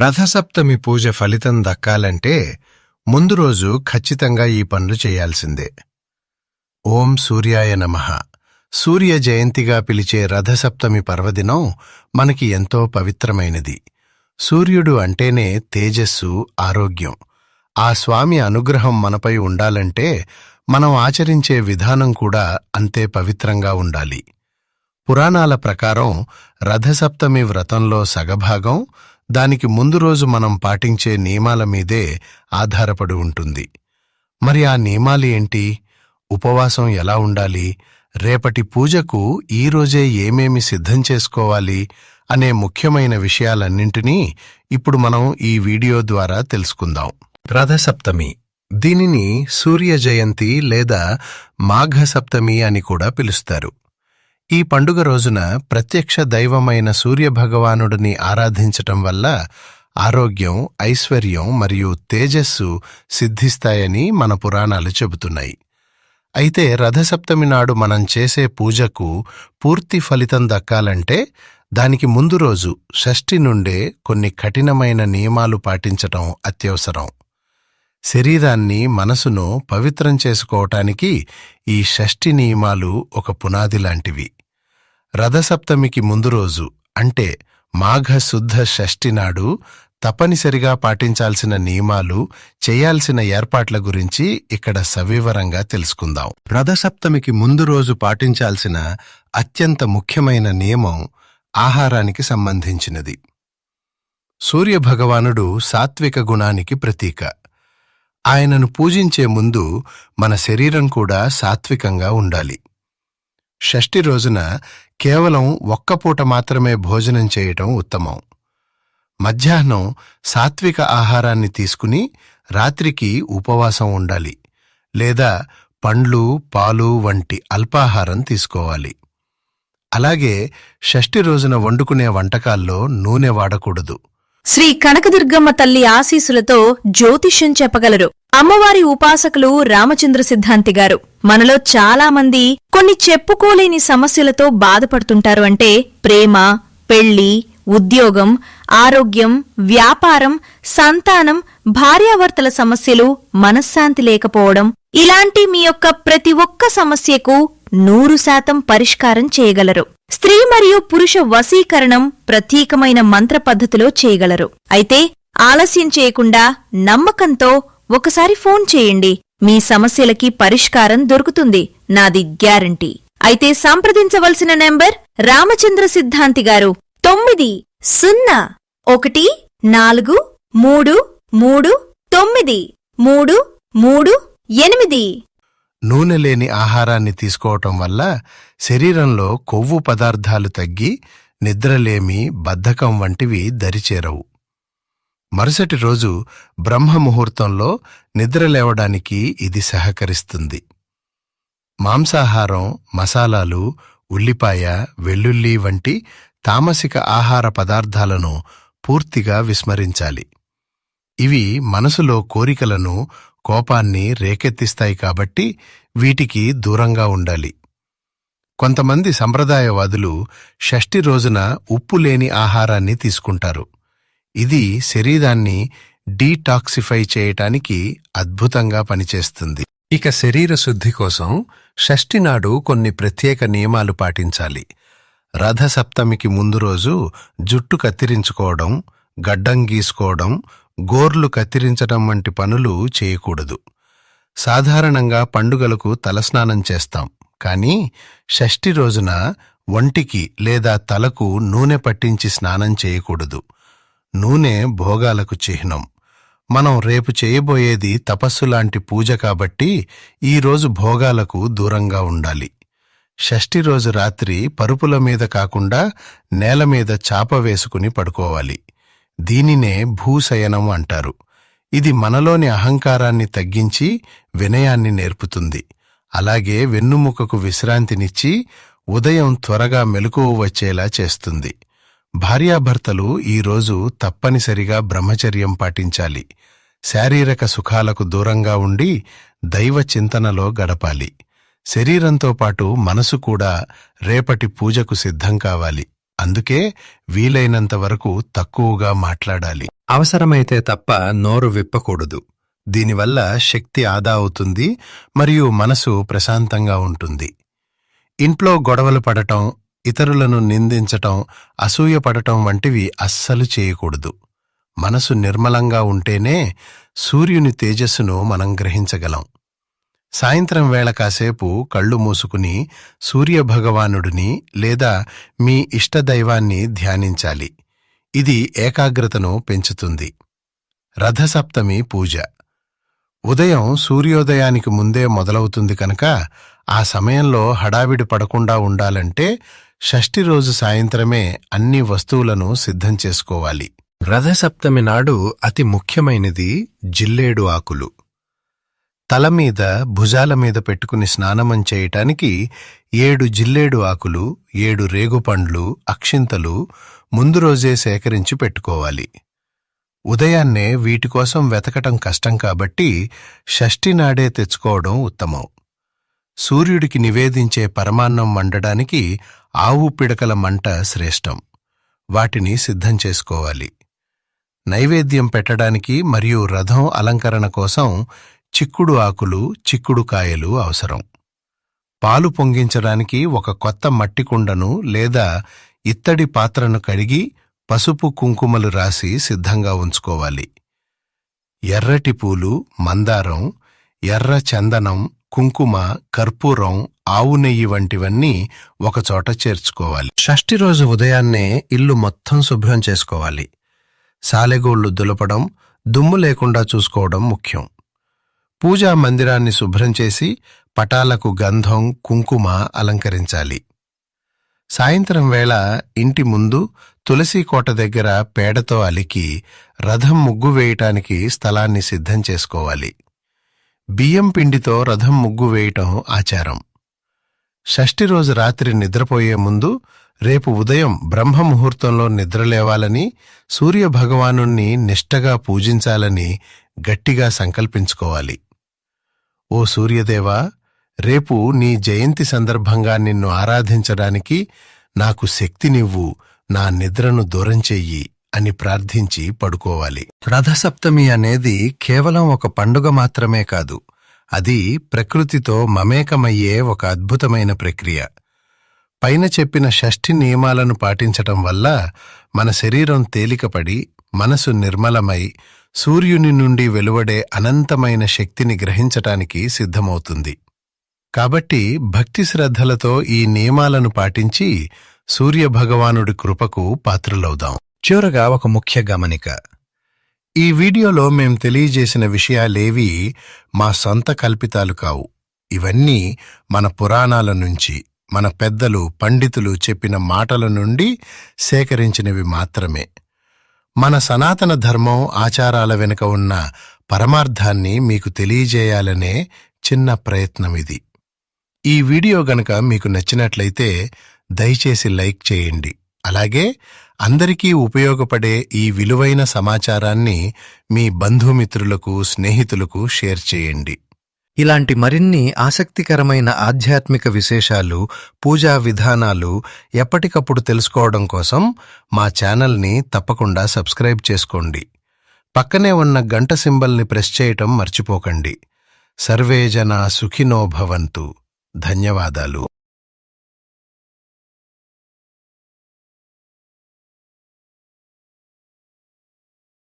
రథసప్తమి పూజ ఫలితం దక్కాలంటే ముందు రోజు ఖచ్చితంగా ఈ పనులు చేయాల్సిందే. ఓం సూర్యాయ నమః. సూర్య జయంతిగా పిలిచే రథసప్తమి పర్వదినం మనకి ఎంతో పవిత్రమైనది. సూర్యుడు అంటేనే తేజస్సు ఆరోగ్యం. ఆ స్వామి అనుగ్రహం మనపై ఉండాలంటే మనం ఆచరించే విధానం కూడా అంతే పవిత్రంగా ఉండాలి. పురాణాల ప్రకారం రథసప్తమి వ్రతంలో సగభాగం దానికి ముందు రోజు మనం పాటించే నియమాల మీదే ఆధారపడి ఉంటుంది. మరి ఆ నియమాలు ఏంటి? ఉపవాసం ఎలా ఉండాలి? రేపటి పూజకు ఈ రోజే ఏమేమి సిద్ధం చేసుకోవాలి? అనే ముఖ్యమైన విషయాలన్నింటినీ ఇప్పుడు మనం ఈ వీడియో ద్వారా తెలుసుకుందాం. రథసప్తమి. దీనిని సూర్య జయంతి లేదా మాఘ సప్తమి అని కూడా పిలుస్తారు. ఈ పండుగ రోజున ప్రత్యక్ష దైవమైన సూర్యభగవానుడిని ఆరాధించటం వల్ల ఆరోగ్యం ఐశ్వర్యం మరియు తేజస్సు సిద్ధిస్తాయని మన పురాణాలు చెబుతున్నాయి. అయితే రథసప్తమి నాడు మనం చేసే పూజకు పూర్తి ఫలితం దక్కాలంటే దానికి ముందు రోజు షష్ఠి నుండే కొన్ని కఠినమైన నియమాలు పాటించటం అత్యవసరం. శరీరాన్ని మనసును పవిత్రం చేసుకోవటానికి ఈ షష్ఠి నియమాలు ఒక పునాది లాంటివి. రథసప్తమికి ముందు రోజు అంటే మాఘ శుద్ధ షష్ఠి నాడు తప్పనిసరిగా పాటించాల్సిన నియమాలు చేయాల్సిన ఏర్పాట్ల గురించి ఇక్కడ సవివరంగా తెలుసుకుందాం. రథసప్తమికి ముందు రోజు పాటించాల్సిన అత్యంత ముఖ్యమైన నియమం ఆహారానికి సంబంధించినది. సూర్యభగవానుడు సాత్విక గుణానికి ప్రతీక. ఆయనను పూజించే ముందు మన శరీరం కూడా సాత్వికంగా ఉండాలి. షష్ఠి రోజున కేవలం ఒక్క పూట మాత్రమే భోజనం చేయటం ఉత్తమం. మధ్యాహ్నం సాత్విక ఆహారాన్ని తీసుకుని రాత్రికి ఉపవాసం ఉండాలి లేదా పండ్లు పాలు వంటి అల్పాహారం తీసుకోవాలి. అలాగే షష్ఠి రోజున వండుకునే వంటకాల్లో నూనె వాడకూడదు. శ్రీ కనకదుర్గమ్మ తల్లి ఆశీసులతో జ్యోతిష్యం చెప్పగలరు. అమ్మవారి ఉపాసకులు రామచంద్ర సిద్ధాంతి గారు. మనలో చాలా మంది కొన్ని చెప్పుకోలేని సమస్యలతో బాధపడుతుంటారు అంటే ప్రేమ పెళ్ళి ఉద్యోగం ఆరోగ్యం వ్యాపారం సంతానం భార్యాభర్తల సమస్యలు మనశ్శాంతి లేకపోవడం. ఇలాంటి మీ యొక్క ప్రతి ఒక్క సమస్యకు నూరు శాతం పరిష్కారం చేయగలరు. స్త్రీ మరియు పురుష వశీకరణం ప్రత్యేకమైన మంత్ర పద్ధతిలో చేయగలరు. అయితే ఆలస్యం చేయకుండా నమ్మకంతో ఒకసారి ఫోన్ చేయండి. మీ సమస్యలకి పరిష్కారం దొరుకుతుంది. నాది గ్యారంటీ. అయితే సంప్రదించవలసిన నెంబర్ రామచంద్ర సిద్ధాంతి గారు. తొమ్మిది సున్నా ఒకటి నాలుగు మూడు మూడు తొమ్మిది మూడు మూడు ఎనిమిది. నూనె లేని ఆహారాన్ని తీసుకోవటం వల్ల శరీరంలో కొవ్వు పదార్థాలు తగ్గి నిద్రలేమి బద్ధకం వంటివి దరిచేరవు. మరుసటి రోజు బ్రహ్మ ముహూర్తంలో నిద్రలేవడానికి ఇది సహకరిస్తుంది. మాంసాహారం మసాలాలు ఉల్లిపాయ వెల్లుల్లి వంటి తామసిక ఆహార పదార్థాలను పూర్తిగా విస్మరించాలి. ఇవి మనసులో కోరికలను కోపాన్ని రేకెత్తిస్తాయి కాబట్టి వీటికి దూరంగా ఉండాలి. కొంతమంది సంప్రదాయవాదులు షష్ఠి రోజున ఉప్పు లేని ఆహారాన్ని తీసుకుంటారు. ఇది శరీరాన్ని డీటాక్సిఫై చేయటానికి అద్భుతంగా పనిచేస్తుంది. ఇక శరీర శుద్ధి కోసం షష్ఠి నాడు కొన్ని ప్రత్యేక నియమాలు పాటించాలి. రథసప్తమికి ముందు రోజు జుట్టు కత్తిరించుకోవడం గడ్డం గీసుకోవడం గోర్లు కత్తిరించడం వంటి పనులు చేయకూడదు. సాధారణంగా పండుగలకు తలస్నానం చేస్తాం. కానీ షష్ఠి రోజున ఒంటికి లేదా తలకు నూనె పట్టించి స్నానం చేయకూడదు. నూనె భోగాలకు చిహ్నం. మనం రేపు చేయబోయేది తపస్సు లాంటి పూజ కాబట్టి ఈరోజు భోగాలకు దూరంగా ఉండాలి. షష్ఠి రోజు రాత్రి పరుపుల మీద కాకుండా నేల మీద చాప వేసుకుని పడుకోవాలి. దీనినే భూశయనం అంటారు. ఇది మనలోని అహంకారాన్ని తగ్గించి వినయాన్ని నేర్పుతుంది. అలాగే వెన్నుముకకు విశ్రాంతినిచ్చి ఉదయం త్వరగా మెలకువ వచ్చేలా చేస్తుంది. భార్యాభర్తలు ఈరోజు తప్పనిసరిగా బ్రహ్మచర్యం పాటించాలి. శారీరక సుఖాలకు దూరంగా ఉండి దైవ చింతనలో గడపాలి. శరీరంతో పాటు మనసు కూడా రేపటి పూజకు సిద్ధం కావాలి. అందుకే వీలైనంత వరకు తక్కువగా మాట్లాడాలి. అవసరమైతే తప్ప నోరు విప్పకూడదు. దీనివల్ల శక్తి ఆదా అవుతుంది మరియు మనసు ప్రశాంతంగా ఉంటుంది. ఇంట్లో గొడవలు పడటం ఇతరులను నిందించటం అసూయపడటం వంటివి అస్సలు చేయకూడదు. మనసు నిర్మలంగా ఉంటేనే సూర్యుని తేజస్సును మనం గ్రహించగలం. సాయంత్రం వేళ కాసేపు కళ్ళు మూసుకుని సూర్యభగవానుడిని లేదా మీ ఇష్టదైవాన్ని ధ్యానించాలి. ఇది ఏకాగ్రతను పెంచుతుంది. రథసప్తమి పూజ. ఉదయం సూర్యోదయానికి ముందే మొదలవుతుంది కనుక ఆ సమయంలో హడావిడి పడకుండా ఉండాలంటే షష్ఠి రోజు సాయంత్రమే అన్ని వస్తువులను సిద్ధం చేసుకోవాలి. రథసప్తమి నాడు అతి ముఖ్యమైనది జిల్లేడు ఆకులు. తలమీద భుజాల మీద పెట్టుకుని స్నానమం చేయటానికి ఏడు జిల్లేడు ఆకులు ఏడు రేగుపండ్లు అక్షింతలు ముందు రోజే సేకరించి పెట్టుకోవాలి. ఉదయాన్నే వీటికోసం వెతకటం కష్టం కాబట్టి షష్ఠి నాడే తెచ్చుకోవడం ఉత్తమం. సూర్యుడికి నివేదించే పరమాన్నం వండడానికి ఆవు పిడకల మంట శ్రేష్టం. వాటిని సిద్ధం చేసుకోవాలి. నైవేద్యం పెట్టడానికి మరియు రథం అలంకరణ కోసం చిక్కుడు ఆకులు చిక్కుడు కాయలు అవసరం. పాలు పొంగించడానికి ఒక కొత్త మట్టి కుండను లేదా ఇత్తడి పాత్రను కడిగి పసుపు కుంకుమలు రాసి సిద్ధంగా ఉంచుకోవాలి. ఎర్రటి పూలు మందారం ఎర్ర చందనం కుంకుమ కర్పూరం ఆవు నెయ్యి వంటివన్నీ ఒకచోట చేర్చుకోవాలి. షష్ఠి రోజు ఉదయాన్నే ఇల్లు మొత్తం శుభ్రం చేసుకోవాలి. సాలెగోళ్ళు దులపడం దుమ్ము లేకుండా చూసుకోవడం ముఖ్యం. పూజా మందిరాన్ని శుభ్రం చేసి పటాలకు గంధం కుంకుమ అలంకరించాలి. సాయంత్రం వేళ ఇంటి ముందు తులసి కోట దగ్గర పేడతో అలికి రథం ముగ్గు వేయటానికి స్థలాన్ని సిద్ధం చేసుకోవాలి. బియ్యం పిండితో రథం ముగ్గు వేయటం ఆచారం. షష్ఠి రోజు రాత్రి నిద్రపోయే ముందు రేపు ఉదయం బ్రహ్మ ముహూర్తంలో నిద్రలేవాలని సూర్యభగవాను నిష్టగా పూజించాలని గట్టిగా సంకల్పించుకోవాలి. ఓ సూర్యదేవా రేపు నీ జయంతి సందర్భంగా నిన్ను ఆరాధించడానికి నాకు శక్తినివ్వు నా నిద్రను దూరం చెయ్యి. అని ప్రార్థించి పడుకోవాలి. రథసప్తమి అనేది కేవలం ఒక పండుగ మాత్రమే కాదు అది ప్రకృతితో మమేకమయ్యే ఒక అద్భుతమైన ప్రక్రియ. పైన చెప్పిన షష్ఠి నియమాలను పాటించటం వల్ల మన శరీరం తేలికపడి మనసు నిర్మలమై సూర్యుని నుండి వెలువడే అనంతమైన శక్తిని గ్రహించటానికి సిద్ధమవుతుంది. కాబట్టి భక్తి శ్రద్ధలతో ఈ నియమాలను పాటించి సూర్యభగవానుడి కృపకు పాత్రులవుదాం. చివరగా ఒక ముఖ్య గమనిక. ఈ వీడియోలో మేం తెలియజేసిన విషయాలేవీ మా సొంత కల్పితాలు కావు. ఇవన్నీ మన పురాణాల నుంచి మన పెద్దలు పండితులు చెప్పిన మాటల నుండి సేకరించినవి మాత్రమే. మన సనాతన ధర్మం ఆచారాల వెనుక ఉన్న పరమార్థాన్ని మీకు తెలియజేయాలనే చిన్న ప్రయత్నమిది ఈ వీడియో గనక మీకు నచ్చినట్లయితే దయచేసి లైక్ చేయండి. అలాగే అందరికీ ఉపయోగపడే ఈ విలువైన సమాచారాన్ని మీ బంధుమిత్రులకు స్నేహితులకు షేర్ చేయండి. ఇలాంటి మరిన్ని ఆసక్తికరమైన ఆధ్యాత్మిక విశేషాలు పూజా విధానాలు ఎప్పటికప్పుడు తెలుసుకోవడం కోసం మా ఛానల్ని తప్పకుండా సబ్స్క్రైబ్ చేసుకోండి. పక్కనే ఉన్న గంట సింబల్ని ప్రెస్ చేయటం మర్చిపోకండి. సర్వే జనా సుఖినో భవంతు. ధన్యవాదాలు.